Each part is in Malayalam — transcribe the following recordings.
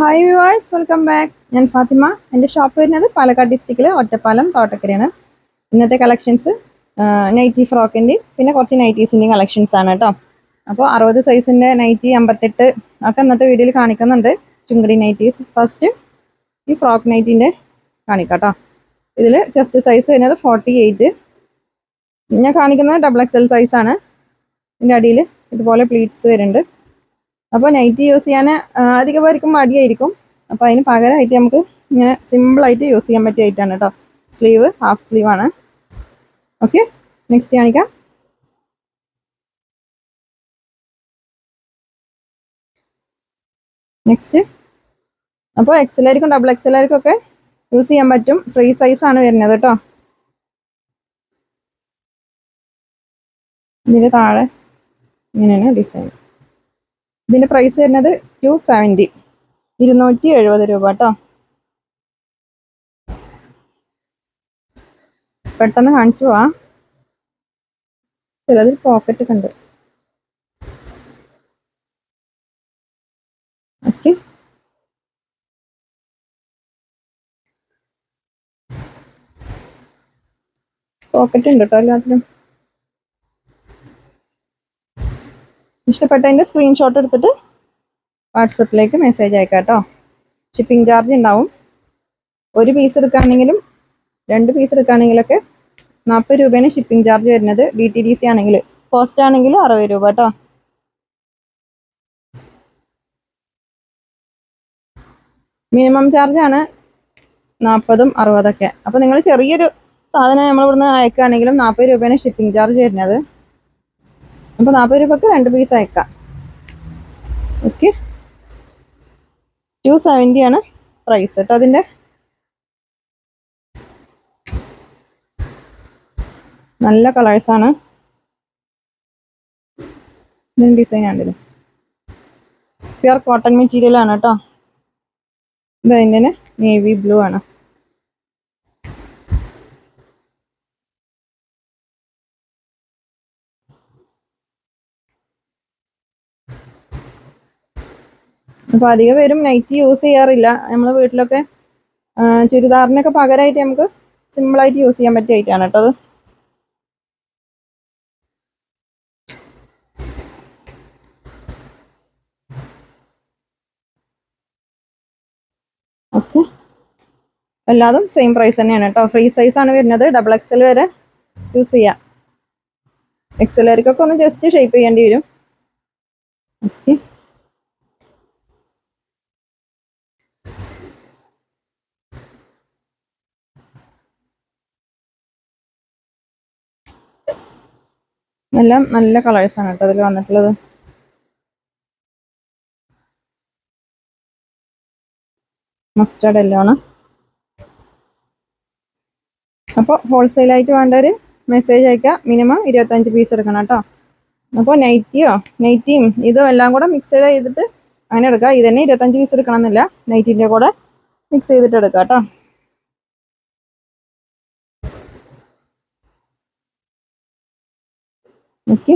ഹായ് വ്യൂവേഴ്സ് വെൽക്കം ബാക്ക് ഞാൻ ഫാത്തിമ. എന്റെ ഷോപ്പ് വരുന്നത് പാലക്കാട് ഡിസ്ട്രിക്റ്റിലെ ഒറ്റപ്പാലം തോട്ടക്കരയാണ്. ഇന്നത്തെ കളക്ഷൻസ് നൈറ്റി ഫ്രോക്കിന്റെയും പിന്നെ കുറച്ച് നൈറ്റീസിന്റെയും കളക്ഷൻസ് ആണ് കേട്ടോ അപ്പോൾ അറുപത് സൈസിന്റെ നൈറ്റി അമ്പത്തെട്ട് ഒക്കെ ഇന്നത്തെ വീഡിയോയിൽ കാണിക്കുന്നുണ്ട്. ചുങ്കടി നൈറ്റീസ് ഫസ്റ്റ് ഈ ഫ്രോക്ക് നൈറ്റിന്റെ കാണിക്കാം കേട്ടോ ഇതിൽ ചെസ്റ്റ് സൈസ് വരുന്നത് ഫോർട്ടി എയ്റ്റ് ഞാൻ കാണിക്കുന്നത് ഡബിൾ എക്സ് എൽ സൈസാണ് ഇതിന്റെ അടിയിൽ ഇതുപോലെ പ്ലീറ്റ്സ് വരുന്നുണ്ട്. അപ്പോൾ നൈറ്റ് യൂസ് ചെയ്യാൻ അധികം പേർക്കും മടിയായിരിക്കും. അപ്പോൾ അതിന് പകരമായിട്ട് നമുക്ക് ഇങ്ങനെ സിമ്പിളായിട്ട് യൂസ് ചെയ്യാൻ പറ്റിയ ഐറ്റാണ് കേട്ടോ സ്ലീവ് ഹാഫ് സ്ലീവ് ആണ്. ഓക്കെ നെക്സ്റ്റ് കാണിക്കാം. നെക്സ്റ്റ് അപ്പോൾ എക്സലായിരിക്കും ഡബിൾ എക്സലായിരിക്കും ഒക്കെ യൂസ് ചെയ്യാൻ പറ്റും. ഫ്രീ സൈസ് ആണ് വരുന്നത് കേട്ടോ ഇതിന്റെ താഴെ ഇങ്ങനെയാണ് ഡിസൈൻ ഇതിന്റെ പ്രൈസ് വരുന്നത് ടു സെവന്റി ഇരുന്നൂറ്റി എഴുപത് രൂപ കേട്ടോ പെട്ടെന്ന് കാണിച്ചു പോവാ. ചിലതിൽ പോക്കറ്റ് ഒക്കെ ഉണ്ട്. ഓക്കെ പോക്കറ്റ് ഉണ്ട് കേട്ടോ എല്ലാത്തിലും. ഇഷ്ടപ്പെട്ടതിന്റെ സ്ക്രീൻഷോട്ട് എടുത്തിട്ട് വാട്സപ്പിലേക്ക് മെസ്സേജ് അയക്കാം കേട്ടോ ഷിപ്പിംഗ് ചാർജ് ഉണ്ടാവും. ഒരു പീസ് എടുക്കുകയാണെങ്കിലും രണ്ട് പീസ് എടുക്കുകയാണെങ്കിലൊക്കെ നാൽപ്പത് രൂപയാണ് ഷിപ്പിംഗ് ചാർജ് വരുന്നത്. ഡി ടി ഡി സി ആണെങ്കിൽ കോസ്റ്റ് ആണെങ്കിൽ അറുപത് രൂപ കേട്ടോ മിനിമം ചാർജാണ് നാൽപ്പതും അറുപതൊക്കെ. അപ്പോൾ നിങ്ങൾ ചെറിയൊരു സാധനം നമ്മൾ ഇവിടുന്ന് അയക്കുകയാണെങ്കിലും നാൽപ്പത് രൂപയാണ് ഷിപ്പിംഗ് ചാർജ് വരുന്നത്. അപ്പോൾ നാൽപ്പത് രൂപക്ക് രണ്ട് പീസ് അയക്കാം. ഓക്കെ ടു സെവന്റി ആണ് പ്രൈസ് കേട്ടോ അതിന്റെ. നല്ല കളേഴ്സാണ് ഇതിന് ഡിസൈൻ ആണിത് പ്യുർ കോട്ടൺ മെറ്റീരിയൽ ആണ് കേട്ടോ ഇത് അതിന്റെ നേവി ബ്ലൂ ആണ്. അപ്പോൾ അധികം പേരും നൈറ്റ് യൂസ് ചെയ്യാറില്ല. നമ്മൾ വീട്ടിലൊക്കെ ചുരിദാറിനൊക്കെ പകരമായിട്ട് നമുക്ക് സിമ്പിളായിട്ട് യൂസ് ചെയ്യാൻ പറ്റിയ ഐറ്റാണ് കേട്ടോ ഓക്കെ എല്ലാതും സെയിം പ്രൈസ് തന്നെയാണ് കേട്ടോ. ഫ്രീ സൈസ് ആണ് വരുന്നത്. ഡബിൾ എക്സൽ വരെ യൂസ് ചെയ്യാം. എക്സലുകാർക്കൊക്കെ ഒന്ന് ജസ്റ്റ് ഷേപ്പ് ചെയ്യേണ്ടി വരും. ഓക്കെ എല്ലാം നല്ല കളേഴ്സാണ് കേട്ടോ അതിൽ വന്നിട്ടുള്ളത്. മസ്റ്റാർഡ് എല്ലാം ആണ്. അപ്പോൾ ഹോൾസെയിലായിട്ട് വേണ്ടവർ മെസ്സേജ് അയക്കുക മിനിമം ഇരുപത്തഞ്ച് പീസ് എടുക്കണം കേട്ടോ. അപ്പോൾ നൈറ്റിയോ നൈറ്റിയും ഇതും എല്ലാം കൂടെ മിക്സ് ചെയ്തിട്ട് അങ്ങനെ എടുക്കുക. ഇത് തന്നെ ഇരുപത്തഞ്ച് പീസ് എടുക്കണം എന്നില്ല നൈറ്റിന്റെ കൂടെ മിക്സ് ചെയ്തിട്ട് എടുക്കുക കേട്ടോ. ഓക്കെ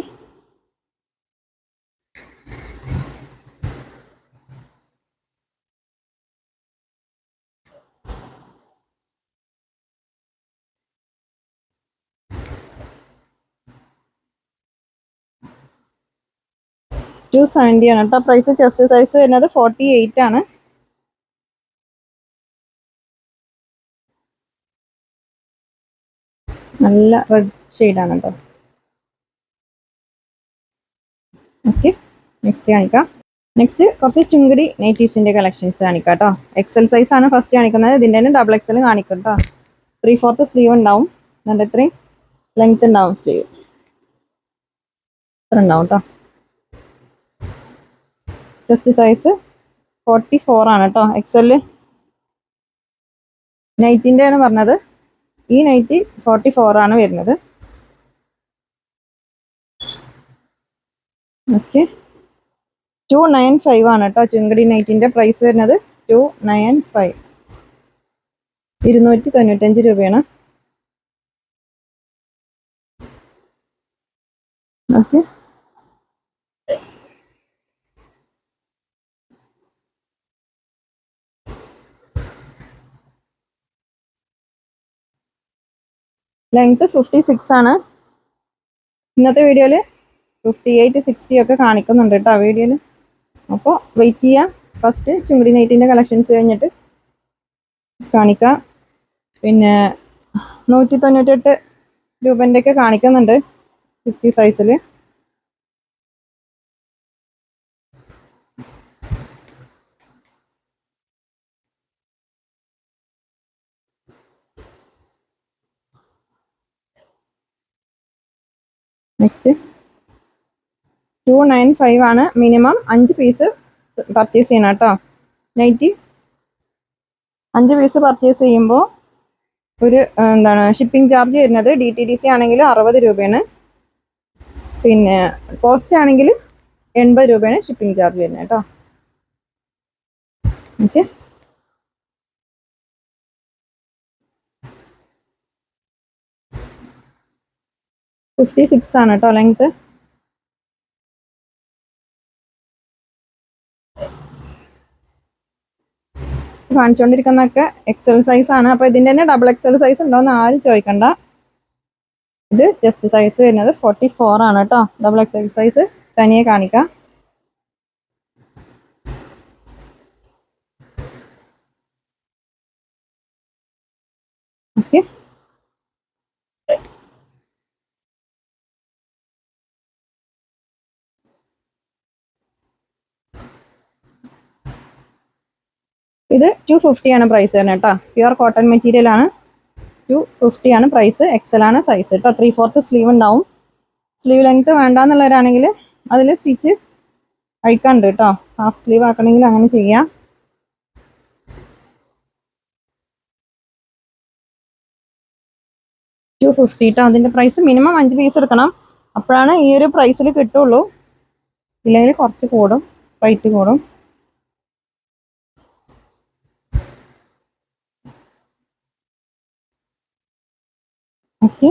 ടു സെവന്റി ആണ് കേട്ടോ. പ്രൈസ് ചെസ്റ്റ് സൈസ് വരുന്നത് ഫോർട്ടി എയ്റ്റ് ആണ്. നല്ല റെഡ് ഷെയ്ഡാണ് കേട്ടോ. ഓക്കെ നെക്സ്റ്റ് കാണിക്കാം. നെക്സ്റ്റ് കുറച്ച് ചുങ്കടി നൈറ്റീസിന്റെ കളക്ഷൻസ് കാണിക്കാം കേട്ടോ എക്സൽ സൈസ് ആണ് ഫസ്റ്റ് കാണിക്കുന്നത്. ഇതിന്റെ തന്നെ ഡബിൾ എക്സൽ കാണിക്കും കേട്ടോ ത്രീ ഫോർത്ത് സ്ലീവ് ഉണ്ടാവും. എന്നിട്ട് ഇത്രയും? ലെങ്ത് ഉണ്ടാവും സ്ലീവ് ഇത്ര ഉണ്ടാവും കേട്ടോ ചെസ്റ്റ് സൈസ് ഫോർട്ടി ഫോർ ആണ് കേട്ടോ എക്സൽ നൈറ്റിന്റെ ആണ് പറഞ്ഞത്. ഈ നൈറ്റി ഫോർട്ടി ഫോർ ആണ് വരുന്നത്. ഓക്കെ ടു നയൻ ഫൈവ് ആണ് കേട്ടോ ചുങ്കടി നൈറ്റിന്റെ പ്രൈസ് വരുന്നത് ടു നയൻ ഫൈവ് ഇരുന്നൂറ്റി തൊണ്ണൂറ്റഞ്ച് രൂപയാണ്. ഓക്കെ ലെങ്ത് ഫിഫ്റ്റി സിക്സ് ആണ്. ഇന്നത്തെ വീഡിയോയിൽ ഫിഫ്റ്റി എയ്റ്റ് സിക്സ്റ്റി ഒക്കെ കാണിക്കുന്നുണ്ട് കേട്ടോ വീഡിയോയിൽ അപ്പോൾ വെയിറ്റ് ചെയ്യാം. ഫസ്റ്റ് ചുമടി നൈറ്റിന്റെ കളക്ഷൻസ് കഴിഞ്ഞിട്ട് കാണിക്കാം. പിന്നെ നൂറ്റി തൊണ്ണൂറ്റെട്ട് രൂപന്റെ ഒക്കെ കാണിക്കുന്നുണ്ട് സിക്സ്റ്റി സൈസിൽ നെക്സ്റ്റ് ടു നയൻ ഫൈവ് ആണ് മിനിമം അഞ്ച് പീസ് പർച്ചേസ് ചെയ്യണം കേട്ടോ. നൈറ്റി അഞ്ച് പീസ് പർച്ചേസ് ചെയ്യുമ്പോൾ ഒരു എന്താണ് ഷിപ്പിംഗ് ചാർജ് വരുന്നത് ഡി ടി ഡി സി ആണെങ്കിൽ അറുപത് രൂപയാണ്. പിന്നെ പോസ്റ്റ് ആണെങ്കിൽ എൺപത് രൂപയാണ് ഷിപ്പിംഗ് ചാർജ് വരുന്നത് കേട്ടോ. ഓക്കെ ഫിഫ്റ്റി സിക്സ് ആണ് കേട്ടോ ലെങ്ത് കാണിച്ചുകൊണ്ടിരിക്കുന്നതൊക്കെ എക്സൽ സൈസ് ആണ്. അപ്പൊ ഇതിന്റെ തന്നെ ഡബിൾ എക്സൽ സൈസ് ഉണ്ടോ എന്ന് ആരും ചോദിക്കണ്ട. ഇത് ജസ്റ്റ് സൈസ് വരുന്നത് ഫോർട്ടി ഫോർ ആണ് കേട്ടോ. ഡബിൾ എക്സൽ സൈസ് തനിയെ കാണിക്കാം. ഓക്കെ ഇത് ടു ഫിഫ്റ്റി ആണ് പ്രൈസ് വരുന്നത് കേട്ടോ. പ്യുവർ കോട്ടൺ മെറ്റീരിയൽ ആണ്. ടു ഫിഫ്റ്റി ആണ് പ്രൈസ് എക്സൽ ആണ് സൈസ് കേട്ടോ. ത്രീ ഫോർത്ത് സ്ലീവ് ഉണ്ടാവും. സ്ലീവ് ലെങ്ത് വേണ്ടാന്നുള്ളവരാണെങ്കിൽ അതിൽ സ്റ്റിച്ച് അഴിക്കാണ്ട് കേട്ടോ. ഹാഫ് സ്ലീവ് ആക്കണമെങ്കിൽ അങ്ങനെ ചെയ്യാം. ടു ഫിഫ്റ്റി കേട്ടോ അതിന്റെ പ്രൈസ് മിനിമം അഞ്ച് പീസ് എടുക്കണം. അപ്പോഴാണ് ഈ ഒരു പ്രൈസിൽ കിട്ടുള്ളൂ. ഇല്ലെങ്കിൽ കുറച്ച് കൂടും. റേറ്റ് കൂടും. Okay.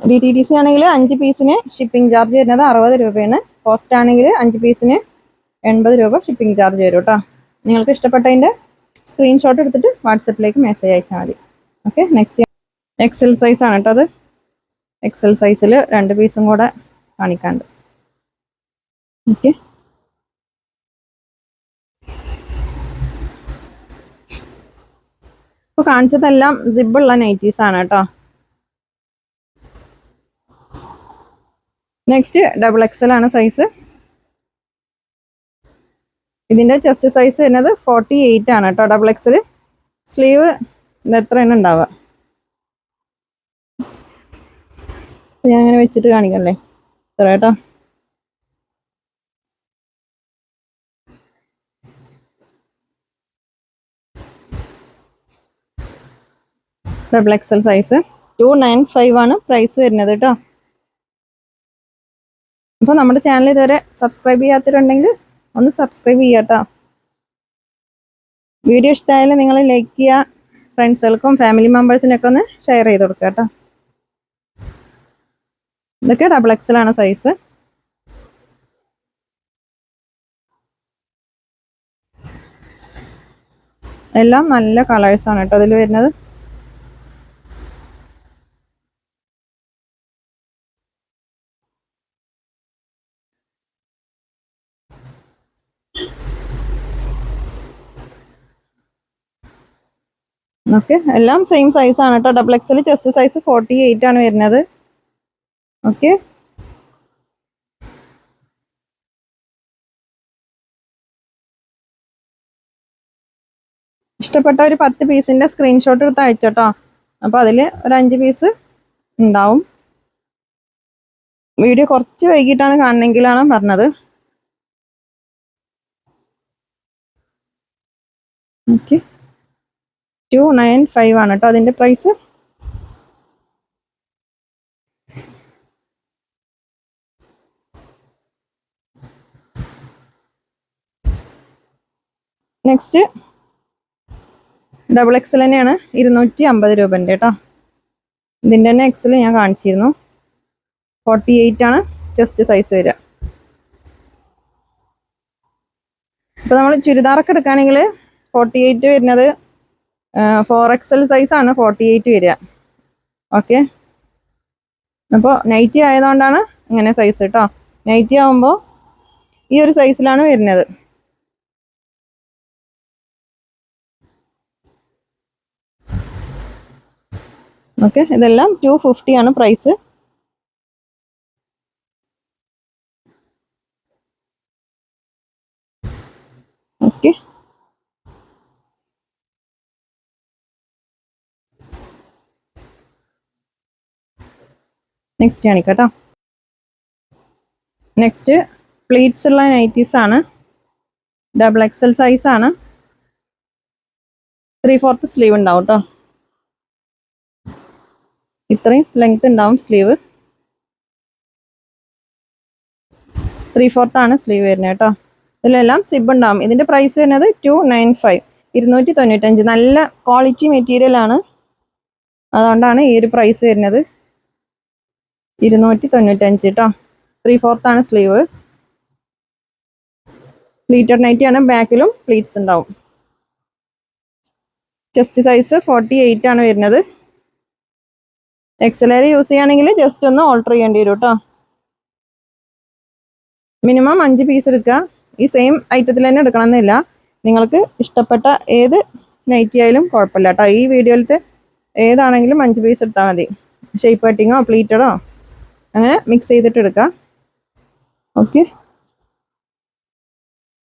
D T D C ആണെങ്കിൽ അഞ്ച് പീസിന് ഷിപ്പിംഗ് ചാർജ് വരുന്നത് അറുപത് രൂപയാണ്. പോസ്റ്റ് ആണെങ്കിൽ അഞ്ച് പീസിന് എൺപത് രൂപ ഷിപ്പിംഗ് ചാർജ് വരും കേട്ടോ നിങ്ങൾക്ക് ഇഷ്ടപ്പെട്ടതിന്റെ സ്ക്രീൻഷോട്ട് എടുത്തിട്ട് വാട്സപ്പിലേക്ക് മെസ്സേജ് അയച്ചാൽ മതി. ഓക്കെ നെക്സ്റ്റ് എക്സൽ സൈസ് ആണ് കേട്ടോ അത്. എക്സൽ സൈസിൽ രണ്ട് പീസും കൂടെ കാണിക്കാണ്ട്. ഓക്കെ ഇപ്പോൾ കാണിച്ചതെല്ലാം സിബുള്ള നൈറ്റീസ് ആണ് കേട്ടോ നെക്സ്റ്റ് ഡബിൾ എക്സൽ ആണ് സൈസ് ഇതിന്റെ ചെസ്റ്റ് സൈസ് വരുന്നത് ഫോർട്ടി എയ്റ്റ് ആണ് കേട്ടോ ഡബിൾ എക്സിൽ സ്ലീവ് ഇത് എത്രയാണ് ഉണ്ടാവുക? ഞാൻ അങ്ങനെ വെച്ചിട്ട് കാണിക്കല്ലേ ഇത്ര കേട്ടോ double XL size two nine five ആണ് പ്രൈസ് വരുന്നത് കേട്ടോ അപ്പോൾ നമ്മുടെ ചാനൽ ഇതുവരെ സബ്സ്ക്രൈബ് ചെയ്യാത്തവരുണ്ടെങ്കിൽ ഒന്ന് സബ്സ്ക്രൈബ് ചെയ്യാട്ടോ. വീഡിയോ ഇഷ്ടമായാലും നിങ്ങൾ ലൈക്ക് ചെയ്യുക. ഫ്രണ്ട്സുകൾക്കും ഫാമിലി മെമ്പേഴ്സിനൊക്കെ ഒന്ന് ഷെയർ ചെയ്ത് കൊടുക്കുക കേട്ടോ. ഇതൊക്കെ ഡബിൾ എക്സൽ ആണ് സൈസ് എല്ലാം നല്ല കളേഴ്സാണ് കേട്ടോ അതിൽ വരുന്നത്. ഓക്കെ എല്ലാം സെയിം സൈസ് ആണ് കേട്ടോ double XL chest size forty eight ആണ് വരുന്നത്. ഓക്കെ ഇഷ്ടപ്പെട്ട ഒരു പത്ത് പീസിന്റെ സ്ക്രീൻഷോട്ട് എടുത്ത് അയച്ചോട്ടോ അപ്പൊ അതിൽ ഒരു അഞ്ച് പീസ് ഉണ്ടാവും. വീഡിയോ കുറച്ച് വൈകിട്ടാണ് കാണണമെങ്കിലാണ് പറഞ്ഞത്. ഓക്കെ ടു നയൻ ഫൈവ് ആണ് കേട്ടോ അതിന്റെ പ്രൈസ് നെക്സ്റ്റ് ഡബിൾ എക്സൽ തന്നെയാണ് ഇരുന്നൂറ്റി അമ്പത് രൂപന്റെ കേട്ടോ ഇതിന്റെ തന്നെ എക്സൽ ഞാൻ കാണിച്ചിരുന്നു. ഫോർട്ടി എയ്റ്റ് ആണ് ചെസ്റ്റ് സൈസ് വരിക. അപ്പോൾ നമ്മൾ ചുരിദാറൊക്കെ എടുക്കുകയാണെങ്കിൽ ഫോർട്ടി എയ്റ്റ് വരുന്നത് ഫോർ എക്സൽ സൈസാണ് ഫോർട്ടി എയ്റ്റ് വരിക. ഓക്കെ അപ്പോൾ നൈറ്റി ആയതുകൊണ്ടാണ് ഇങ്ങനെ സൈസ് കേട്ടോ നൈറ്റി ആകുമ്പോൾ ഈ ഒരു സൈസിലാണ് വരുന്നത്. ഓക്കെ ഇതെല്ലാം ടു ഫിഫ്റ്റി ആണ് പ്രൈസ് ഓക്കെ നെക്സ്റ്റ് കാണിക്കട്ടോ നെക്സ്റ്റ് പ്ലീറ്റ്സ് ഉള്ള നൈറ്റീസ് ആണ്. ഡബിൾ എക്സൽ സൈസ് ആണ്. ത്രീ ഫോർത്ത് സ്ലീവ് ഉണ്ടാവും കേട്ടോ. ഇത്രയും ലെങ്ത് ഉണ്ടാവും സ്ലീവ് ത്രീ ഫോർത്ത് ആണ് സ്ലീവ് വരുന്നത് കേട്ടോ. ഇതിലെല്ലാം സിബ് ഉണ്ടാവും. ഇതിന്റെ പ്രൈസ് വരുന്നത് ടു നയൻ ഫൈവ് ഇരുന്നൂറ്റി തൊണ്ണൂറ്റഞ്ച്. നല്ല ക്വാളിറ്റി മെറ്റീരിയൽ ആണ്. അതുകൊണ്ടാണ് ഈ ഒരു പ്രൈസ് വരുന്നത്. ഇരുന്നൂറ്റി തൊണ്ണൂറ്റഞ്ച് കേട്ടോ ത്രീ ഫോർത്ത് ആണ് സ്ലീവ് പ്ലീറ്റഡ് നൈറ്റി ആണ് ബാക്കിലും പ്ലീറ്റ്സ് ഉണ്ടാവും. ചെസ്റ്റ് സൈസ് ഫോർട്ടി എയ്റ്റ് ആണ് വരുന്നത്. എക്സലർ യൂസ് ചെയ്യുകയാണെങ്കിൽ ജസ്റ്റ് ഒന്ന് ഓൾട്ടർ ചെയ്യേണ്ടി വരും കേട്ടോ മിനിമം അഞ്ച് പീസ് എടുക്കുക. ഈ സെയിം ഐറ്റത്തിൽ തന്നെ എടുക്കണം എന്നില്ല നിങ്ങൾക്ക് ഇഷ്ടപ്പെട്ട ഏത് നൈറ്റി ആയാലും കുഴപ്പമില്ല കേട്ടോ ഈ വീഡിയോയിലത്തെ ഏതാണെങ്കിലും അഞ്ച് പീസ് എടുത്താൽ മതി. ഷേപ്പ് കട്ടിങ്ങോ പ്ലീറ്റഡോ അങ്ങനെ മിക്സ് ചെയ്തിട്ട് എടുക്കാം ഓക്കെ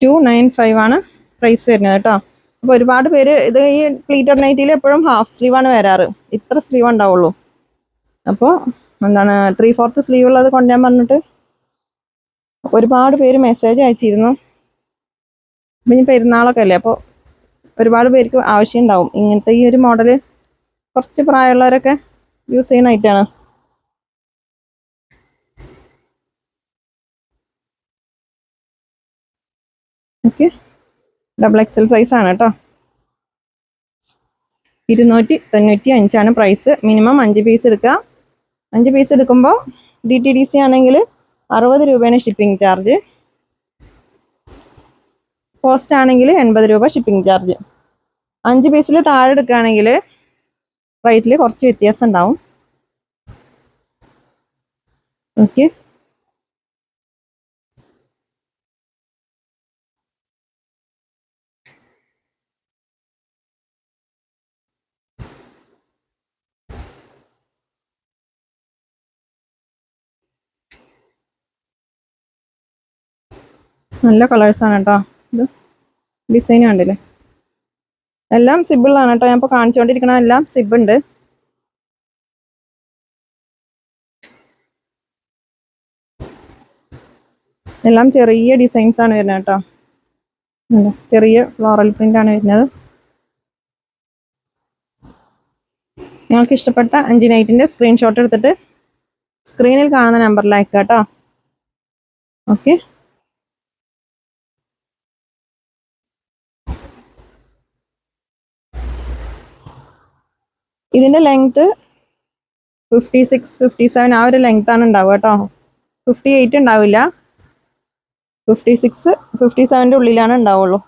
ടു നയൻ ഫൈവ് ആണ് പ്രൈസ് വരുന്നത് കേട്ടോ. അപ്പോൾ ഒരുപാട് പേര് ഇത് ഈ പ്ലീറ്റർ നൈറ്റിയിൽ എപ്പോഴും ഹാഫ് സ്ലീവാണ് വരാറ്. ഇത്ര സ്ലീവ് ഉണ്ടാവുള്ളൂ. അപ്പോൾ എന്താണ് ത്രീ ഫോർത്ത് സ്ലീവ് ഉള്ളത് കൊണ്ടുവരാൻ പറഞ്ഞിട്ട് ഒരുപാട് പേര് മെസ്സേജ് അയച്ചിരുന്നു. പിന്നെ പെരുന്നാളൊക്കെ അല്ലേ? അപ്പോൾ ഒരുപാട് പേർക്ക് ആവശ്യം ഉണ്ടാവും. ഇങ്ങനത്തെ ഈ ഒരു മോഡൽ കുറച്ച് പ്രായമുള്ളവരൊക്കെ യൂസ് ചെയ്യുന്ന ഐറ്റാണ് okay double X L size ആണ് കേട്ടോ ഇരുന്നൂറ്റി തൊണ്ണൂറ്റി അഞ്ചാണ് പ്രൈസ് മിനിമം അഞ്ച് പീസ് എടുക്കുക. അഞ്ച് പീസ് എടുക്കുമ്പോൾ ഡി ടി ഡി സി ആണെങ്കിൽ അറുപത് രൂപയാണ് ഷിപ്പിംഗ് ചാർജ് പോസ്റ്റ് ആണെങ്കിൽ എൺപത് രൂപ ഷിപ്പിംഗ് ചാർജ് അഞ്ച് പീസിൽ താഴെ എടുക്കുകയാണെങ്കിൽ റേറ്റിൽ കുറച്ച് വ്യത്യാസം ഉണ്ടാവും. ഓക്കെ നല്ല കളേഴ്സാണ് കേട്ടോ ഇത് ഡിസൈൻ കണ്ടില്ലേ? എല്ലാം സിബിളാണ് കേട്ടോ ഞാൻ ഇപ്പോൾ കാണിച്ചുകൊണ്ടിരിക്കണ എല്ലാം സിബുണ്ട് എല്ലാം ചെറിയ ഡിസൈൻസ് ആണ് വരുന്നത് കേട്ടോ? ചെറിയ ഫ്ലോറൽ പ്രിന്റ് ആണ് വരുന്നത്. നിങ്ങൾക്ക് ഇഷ്ടപ്പെട്ട അഞ്ച് നൈറ്റിന്റെ സ്ക്രീൻഷോട്ട് എടുത്തിട്ട് സ്ക്രീനിൽ കാണുന്ന നമ്പറിൽ അയക്കാം കേട്ടോ ഓക്കെ ഇതിന്റെ length fifty six fifty seven ആ ഒരു ലെങ്ത് ആണ് ഉണ്ടാവുക കേട്ടോ ഫിഫ്റ്റി എയ്റ്റ് ഉണ്ടാവില്ല. ഫിഫ്റ്റി സിക്സ് ഫിഫ്റ്റി സെവന്റെ ഉള്ളിലാണ് ഉണ്ടാവുള്ളൂ.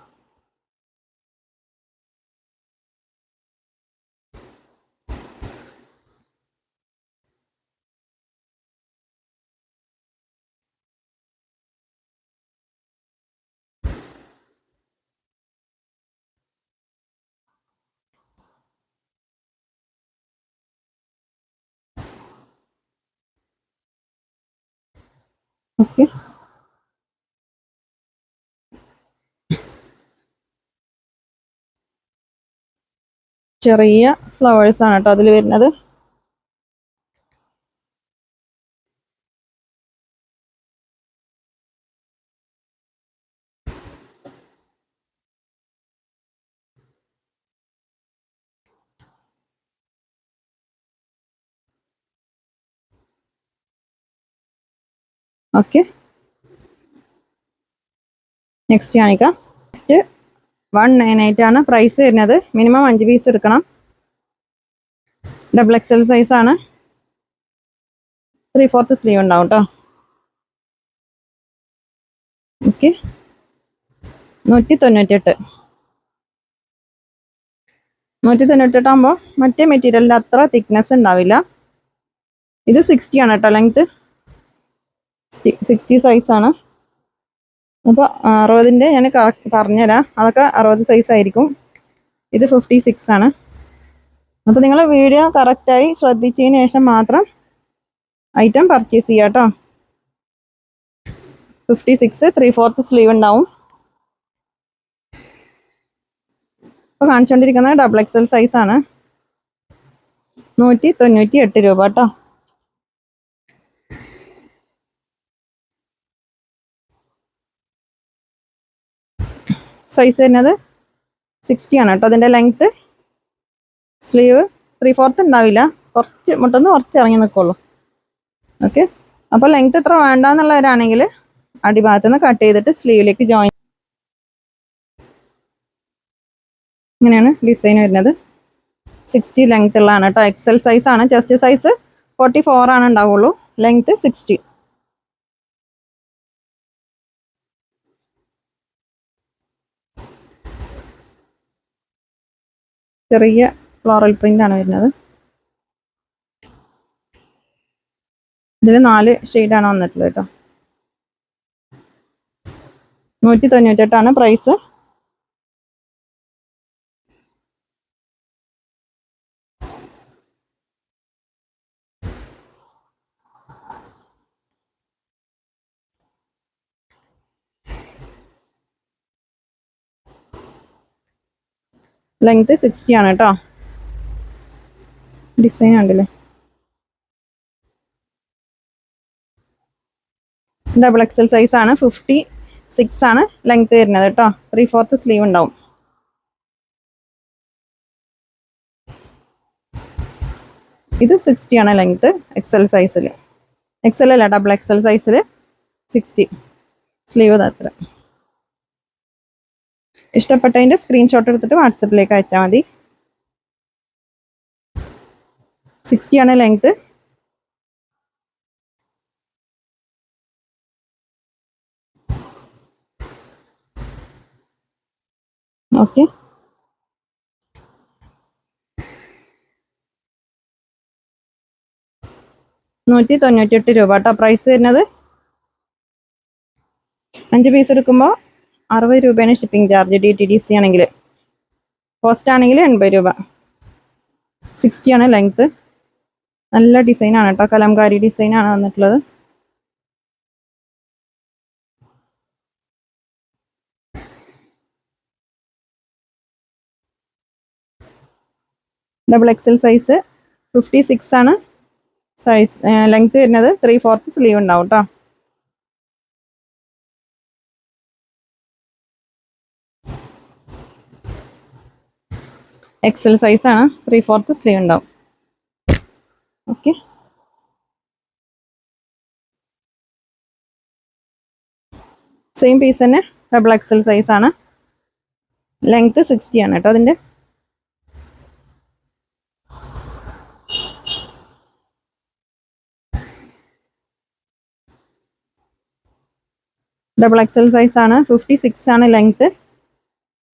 ഓക്കെ. ചെറിയ ഫ്ലവേഴ്സ് ആണ് കേട്ടോ അതിൽ വരുന്നത്. ഓക്കെ നെക്സ്റ്റ് കാണിക്കാം നെക്സ്റ്റ് വൺ നയൻ എയ്റ്റ് ആണ്. പ്രൈസ് വരുന്നത് മിനിമം അഞ്ച് പീസ് എടുക്കണം. ഡബിൾ എക്സൽ സൈസ് ആണ്. ത്രീ ഫോർത്ത് സ്ലീവ് ഉണ്ടാവും കേട്ടോ ഓക്കെ നൂറ്റി തൊണ്ണൂറ്റെട്ട് നൂറ്റി തൊണ്ണൂറ്റെട്ടാകുമ്പോൾ മറ്റേ മെറ്റീരിയലിന്റെ അത്ര തിക്നെസ് ഉണ്ടാവില്ല. ഇത് സിക്സ്റ്റി ആണ് കേട്ടോ ലെങ്ത് സിക്സ്റ്റി സൈസാണ് അപ്പോൾ അറുപതിന്റെ ഞാൻ പറഞ്ഞുതരാം. അതൊക്കെ അറുപത് സൈസ് ആയിരിക്കും. ഇത് ഫിഫ്റ്റി സിക്സ് ആണ്. അപ്പോൾ നിങ്ങൾ വീഡിയോ കറക്റ്റായി ശ്രദ്ധിച്ചതിന് ശേഷം മാത്രം ഐറ്റം പർച്ചേസ് ചെയ്യുക കേട്ടോ. Fifty six three fourth sleeve ഉണ്ടാവും ഇപ്പോൾ കാണിച്ചുകൊണ്ടിരിക്കുന്നത് ഡബിൾ എക്സൽ സൈസ് ആണ്. നൂറ്റി തൊണ്ണൂറ്റി എട്ട് രൂപ കേട്ടോ. സൈസ് വരുന്നത് സിക്സ്റ്റി ആണ് കേട്ടോ. അതിന്റെ ലെങ്ത്ത് സ്ലീവ് ത്രീ ഫോർത്ത് ഉണ്ടാവില്ല. കുറച്ച് മുട്ടൊന്ന് കുറച്ച് ഇറങ്ങി നിൽക്കുള്ളൂ ഓക്കെ അപ്പോൾ ലെങ്ത്ത് എത്ര വേണ്ടാന്നുള്ളവരാണെങ്കിൽ അടിഭാഗത്ത് നിന്ന് കട്ട് ചെയ്തിട്ട് സ്ലീവിലേക്ക് ജോയിൻ ഇങ്ങനെയാണ് ഡിസൈൻ വരുന്നത്. സിക്സ്റ്റി ലെങ്ത്ത് ഉള്ളതാണ് കേട്ടോ. എക്സൽ സൈസ് ആണ്. ചെസ്റ്റ് സൈസ് ഫോർട്ടി ഫോർ ആണ് ഉണ്ടാവുള്ളൂ. ലെങ്ത്ത് സിക്സ്റ്റി ചെറിയ ഫ്ലോറൽ പ്രിന്റ് ആണ് വരുന്നത്. ഇതിൽ നാല് ഷെയ്ഡാണ് വന്നിട്ടുള്ളത് കേട്ടോ. നൂറ്റി തൊണ്ണൂറ്റെട്ടാണ് പ്രൈസ് ലെങ്ത് സിക്സ്റ്റി ആണ് കേട്ടോ ഡിസൈൻ ഉണ്ടല്ലേ ഡബിൾ എക്സൽ സൈസ് ആണ്. ഫിഫ്റ്റി സിക്സ് ആണ് ലെങ്ത് വരുന്നത് കേട്ടോ ത്രീ ഫോർത്ത് സ്ലീവ് ഉണ്ടാവും. ഇത് സിക്സ്റ്റി ആണ് ലെങ്ത് എക്സൽ സൈസിൽ എക്സൽ അല്ല ഡബിൾ എക്സൽ സൈസിൽ സിക്സ്റ്റി സ്ലീവ് അത്ര ഇഷ്ടപ്പെട്ടതിന്റെ സ്ക്രീൻഷോട്ട് എടുത്തിട്ട് വാട്സപ്പിലേക്ക് അയച്ചാൽ മതി. സിക്സ്റ്റി ആണ് ലെങ്ത് ഓക്കെ നൂറ്റി തൊണ്ണൂറ്റി എട്ട് രൂപ കേട്ടോ പ്രൈസ് വരുന്നത്. അഞ്ച് പീസ് എടുക്കുമ്പോൾ അറുപത് രൂപയാണ് shipping charge D T D C ആണെങ്കിൽ. കോസ്റ്റ് ആണെങ്കിൽ എൺപത് രൂപ. സിക്സ്റ്റി ആണ് ലെങ്ത്ത് നല്ല ഡിസൈനാണ് കേട്ടോ കലംകാരി ഡിസൈനാണ് വന്നിട്ടുള്ളത്. Double XL size fifty six ആണ്. സൈസ് ലെങ്ത് വരുന്നത് ത്രീ ഫോർത്ത് സ്ലീവ് ഉണ്ടാവും കേട്ടോ എക്സൽ സൈസ് ആണ്. ത്രീ ഫോർത്ത് സ്ലീവ് ഉണ്ടാവും. ഓക്കെ സെയിം പീസ് തന്നെ. ഡബിൾ എക്സൽ സൈസ് ആണ്. ലെങ്ത് സിക്സ്റ്റി ആണ് കേട്ടോ അതിന്റെ. ഡബിൾ എക്സൽ സൈസ് ആണ്. ഫിഫ്റ്റി സിക്സ് ആണ് length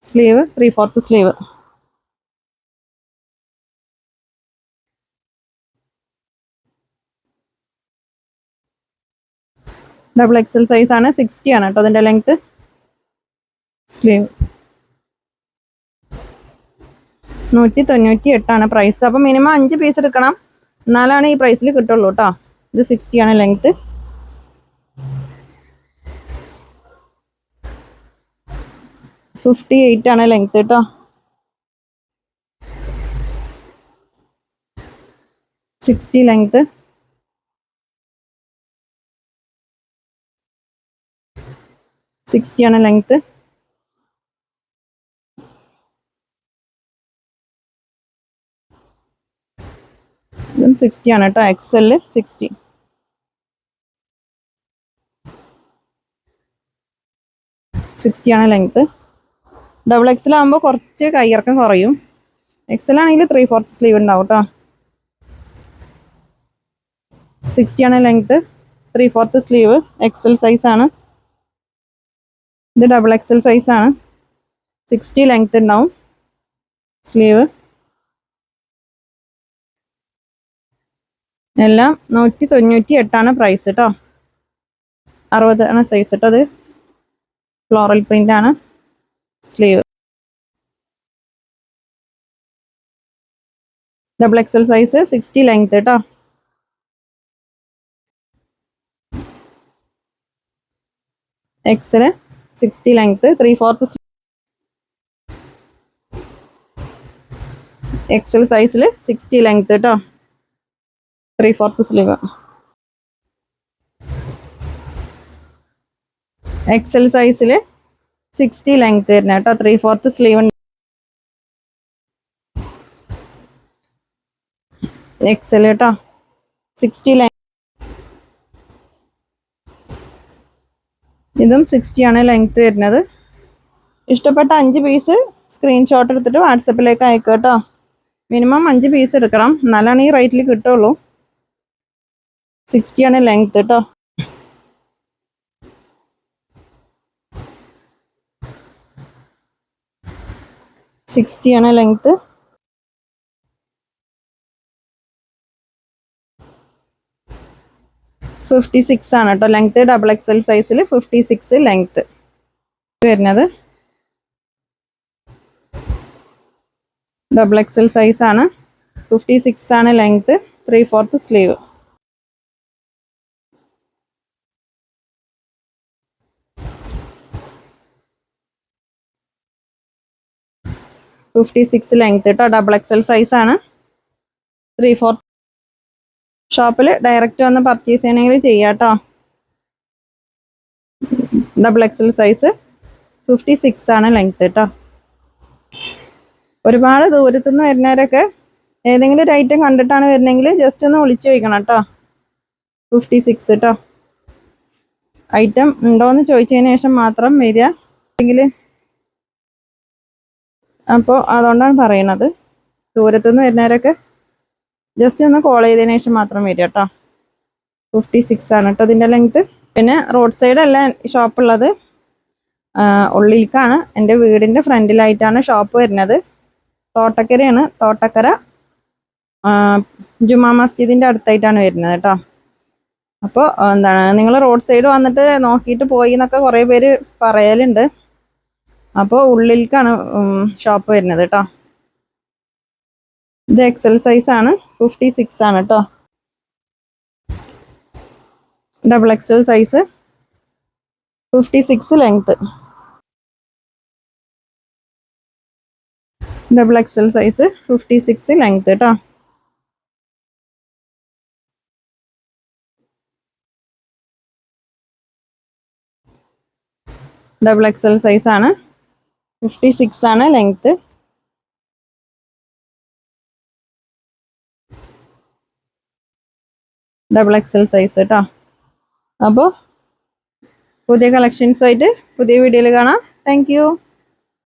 sleeve three fourth sleeve double XL size ആണ്. സിക്സ്റ്റി ആണ് കേട്ടോ അതിന്റെ ലെങ്ത്ത് സ്ലീവ് നൂറ്റി തൊണ്ണൂറ്റി എട്ടാണ് പ്രൈസ് അപ്പം മിനിമം അഞ്ച് പീസ് എടുക്കണം. എന്നാലാണ് ഈ പ്രൈസിൽ കിട്ടുള്ളൂ കേട്ടോ ഇത് സിക്സ്റ്റി ആണ് ലെങ്ത്ത് ഫിഫ്റ്റി എയ്റ്റ് ആണ് ലെങ്ത് കേട്ടോ സിക്സ്റ്റി ലെങ്ത് സിക്സ്റ്റി ആണ് ലെങ്ത് ഇതും സിക്സ്റ്റി ആണ് കേട്ടോ XL സിക്സ്റ്റി സിക്സ്റ്റി ആണ് ലെങ്ത് ഡബിൾ എക്സൽ ആകുമ്പോൾ കുറച്ച് കയ്യിറക്കം കുറയും. എക്സൽ ആണെങ്കിൽ ത്രീ ഫോർത്ത് സ്ലീവ് ഉണ്ടാവും കേട്ടോ സിക്സ്റ്റി ആണ് length three fourth sleeve XL size ആണ്. ഇത് ഡബിൾ എക്സൽ സൈസ് ആണ്. സിക്സ്റ്റി ലെങ്ത് ഉണ്ടാവും. സ്ലീവ് എല്ലാം നൂറ്റി തൊണ്ണൂറ്റി എട്ടാണ് പ്രൈസ് കേട്ടോ അറുപത് ആണ് സൈസ് കേട്ടോ അത്. ഫ്ലോറൽ പ്രിന്റ് ആണ്. Sleeve double XL size sixty length കേട്ടോ XL sixty length three fourth XL സൈസിൽ സിക്സ്റ്റി ലെങ്ത് കേട്ടോ ത്രീ ഫോർത്ത് സ്ലീവ് എക്സൽ സൈസിൽ സിക്സ്റ്റി ലെങ്ത് വരുന്ന കേട്ടോ ത്രീ ഫോർത്ത് സ്ലീവ് എക്സൽ കേട്ടോ സിക്സ്റ്റി ലെങ്ത് ഇതും സിക്സ്റ്റി ആണ് ലെങ്ത് വരുന്നത്. ഇഷ്ടപ്പെട്ട അഞ്ച് പീസ് സ്ക്രീൻഷോട്ട് എടുത്തിട്ട് വാട്സപ്പിലേക്ക് അയക്കുക കേട്ടോ. മിനിമം അഞ്ച് പീസ് എടുക്കണം. എന്നാലാണ് ഈ റേറ്റിൽ കിട്ടുള്ളൂ. സിക്സ്റ്റി ആണ് ലെങ്ത് കേട്ടോ. സിക്സ്റ്റി ആണ് ലെങ്ത് ഫിഫ്റ്റി സിക്സ് ആണ് കേട്ടോ. ലെങ്ത് ഡബിൾ എക്സ് എൽ സൈസിൽ ഫിഫ്റ്റി സിക്സ് ലെങ്ത് വരുന്നത് ഡബിൾ എക്സൽ സൈസ് ആണ്. ഫിഫ്റ്റി സിക്സ് ആണ് length three fourth sleeve fifty six length കേട്ടോ ഡബിൾ എക്സൽ സൈസ് ആണ്. ത്രീ ഫോർ ഷോപ്പിൽ ഡയറക്റ്റ് വന്ന് പർച്ചേസ് ചെയ്യണമെങ്കിൽ ചെയ്യാട്ടോ double XL size fifty six ആണ് ലെങ്ത് കേട്ടോ ഒരുപാട് ദൂരത്തു നിന്ന് വരുന്നവരൊക്കെ ഏതെങ്കിലും ഒരു ഐറ്റം കണ്ടിട്ടാണ് വരുന്നതെങ്കിൽ ജസ്റ്റ് ഒന്ന് വിളിച്ചു ചോദിക്കണം കേട്ടോ ഫിഫ്റ്റി സിക്സ് കേട്ടോ ഐറ്റം ഉണ്ടോയെന്ന് ചോദിച്ചതിന് ശേഷം മാത്രം വരിക. അപ്പോൾ അതുകൊണ്ടാണ് പറയണത്. ദൂരത്തുനിന്ന് വരുന്നവരൊക്കെ ജസ്റ്റ് ഒന്ന് കോൾ ചെയ്തതിന് ശേഷം മാത്രം വരിക കേട്ടോ. ഫിഫ്റ്റി സിക്സ് ആണ് കേട്ടോ ഇതിന്റെ ലെങ്ത്ത് പിന്നെ റോഡ് സൈഡ് അല്ല ഷോപ്പുള്ളത് ഉള്ളിലേക്കാണ് എന്റെ വീടിന്റെ ഫ്രണ്ടിലായിട്ടാണ് ഷോപ്പ് വരുന്നത്. തോട്ടക്കരയാണ്. തോട്ടക്കര ജുമാ മസ്ജിദിന്റെ അടുത്തായിട്ടാണ് വരുന്നത് കേട്ടോ. അപ്പോൾ എന്താണ് നിങ്ങൾ റോഡ് സൈഡ് വന്നിട്ട് നോക്കിയിട്ട് പോയി എന്നൊക്കെ കുറേ പേര് പറയലുണ്ട്. അപ്പോൾ ഉള്ളിലേക്കാണ് ഷോപ്പ് വരുന്നത് കേട്ടോ. ഇത് എക്സൽ സൈസ് ആണ്. ഫിഫ്റ്റി സിക്സ് ആണ് കേട്ടോ double XL size fifty six length double XL size fifty six length കേട്ടോ ഡബിൾ എക്സൽ സൈസ് ആണ്. ഫിഫ്റ്റി സിക്സ് ആണ് ലെങ്ത് ഡബിൾ എക്സൽ സൈസ് കേട്ടോ അപ്പോൾ പുതിയ കളക്ഷൻസുമായിട്ട് പുതിയ വീഡിയോയിൽ കാണാം. താങ്ക്